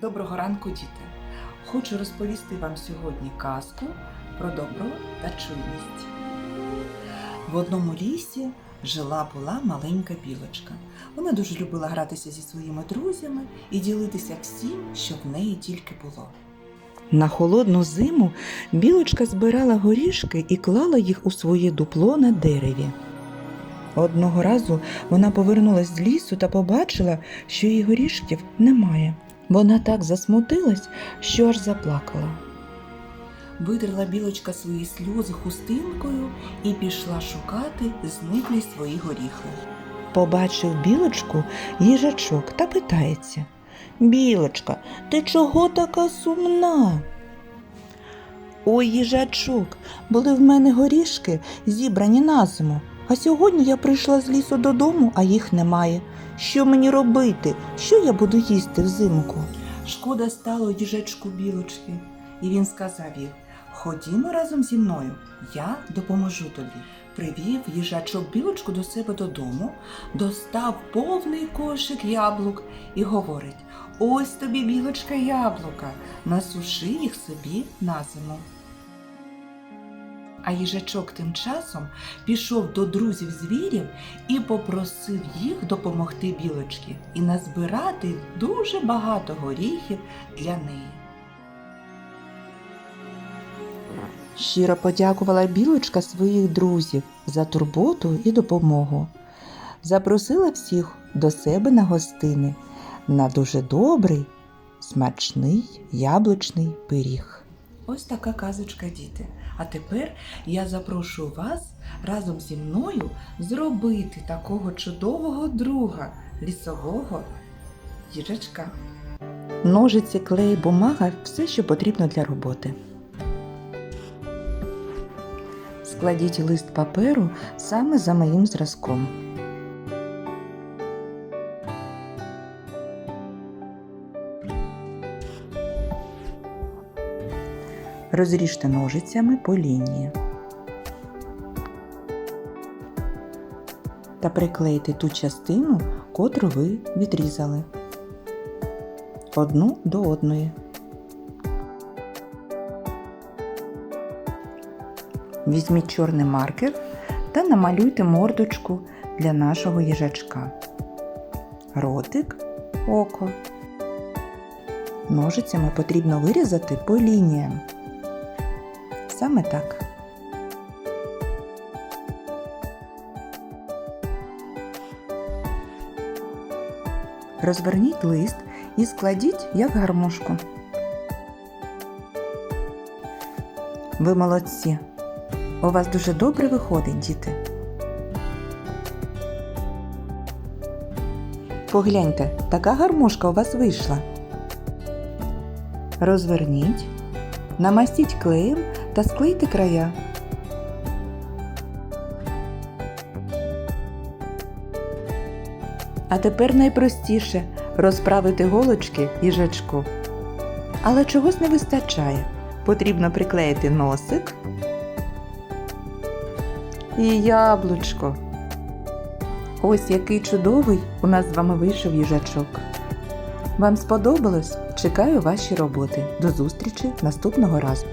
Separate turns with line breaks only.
Доброго ранку, діти! Хочу розповісти вам сьогодні казку про добро та чуйність. В одному лісі жила була маленька білочка. Вона дуже любила гратися зі своїми друзями і ділитися всім, що в неї тільки було.
На холодну зиму білочка збирала горішки і клала їх у своє дупло на дереві. Одного разу вона повернулась з лісу та побачила, що її горішків немає. Вона так засмутилась, що аж заплакала.
Витерла білочка свої сльози хустинкою і пішла шукати зниклі свої горіхи.
Побачив білочку їжачок та питається Білочка, ти чого така сумна? Ой, їжачок, були в мене горішки, зібрані на зиму. А сьогодні я прийшла з лісу додому, а їх немає. Що мені робити? Що я буду їсти взимку?
Шкода стало їжачку білочки, і він сказав їй: Ходімо разом зі мною, я допоможу тобі. Привів їжачок білочку до себе додому, достав повний кошик яблук і говорить: Ось тобі, білочка, яблука, насуши їх собі на зиму. А їжачок тим часом пішов до друзів звірів і попросив їх допомогти білочці і назбирати дуже багато горіхів для неї.
Щиро подякувала білочка своїх друзів за турботу і допомогу. Запросила всіх до себе на гостини на дуже добрий, смачний яблучний пиріг.
Ось така казочка, діти. А тепер я запрошую вас разом зі мною зробити такого чудового друга лісового їжачка.
Ножиці, клей, бумага все, що потрібно для роботи. Складіть лист паперу саме за моїм зразком. Розріжте ножицями по лінії. Та приклейте ту частину, котру ви відрізали одну до одної. Візьміть чорний маркер та намалюйте мордочку для нашого їжачка. Ротик, око. Ножицями потрібно вирізати по лініям. Саме так. Розверніть лист і складіть як гармошку. Ви молодці. У вас дуже добре виходить, діти. Погляньте, така гармошка у вас вийшла. Розверніть, намастіть клеєм та склейте края. А тепер найпростіше розправити голочки їжачку. Але чогось не вистачає. Потрібно приклеїти носик і яблучко. Ось який чудовий у нас з вами вийшов їжачок. Вам сподобалось? Чекаю ваші роботи. До зустрічі наступного разу.